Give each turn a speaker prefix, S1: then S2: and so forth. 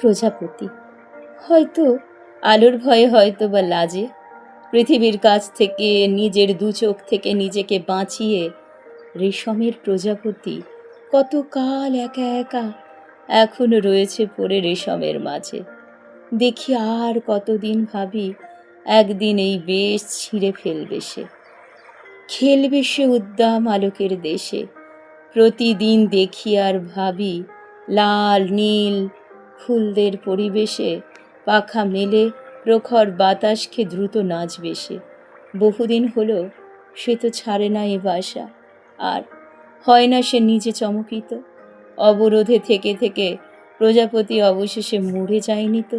S1: প্রজাপতি। হয়তো আলোর ভয়ে হয়তো বা লাজে। পৃথিবীর কাছ থেকে, নিজের দু চোখ থেকে নিজেকে বাঁচিয়ে রেশমের প্রজাপতি কতকাল একা একা এখনও রয়েছে পড়ে রেশমের মাঝে। দেখি আর কতদিন ভাবি একদিন এই বেশ ছিঁড়ে ফেলবে সে। খেলবে সে উদ্দাম আলোকের দেশে। প্রতিদিন দেখি আর ভাবি লাল, নীল ফুলদের পরিবেশে পাখা মেলে প্রখর বাতাসকে দ্রুত নাচবে সে বহুদিন হলো সে তো ছাড়ে না এ বাসা। আর হয় না সে নিজে চমকিত। অবরোধে থেকে থেকে প্রজাপতি অবশেষে মরে যায়নি তো?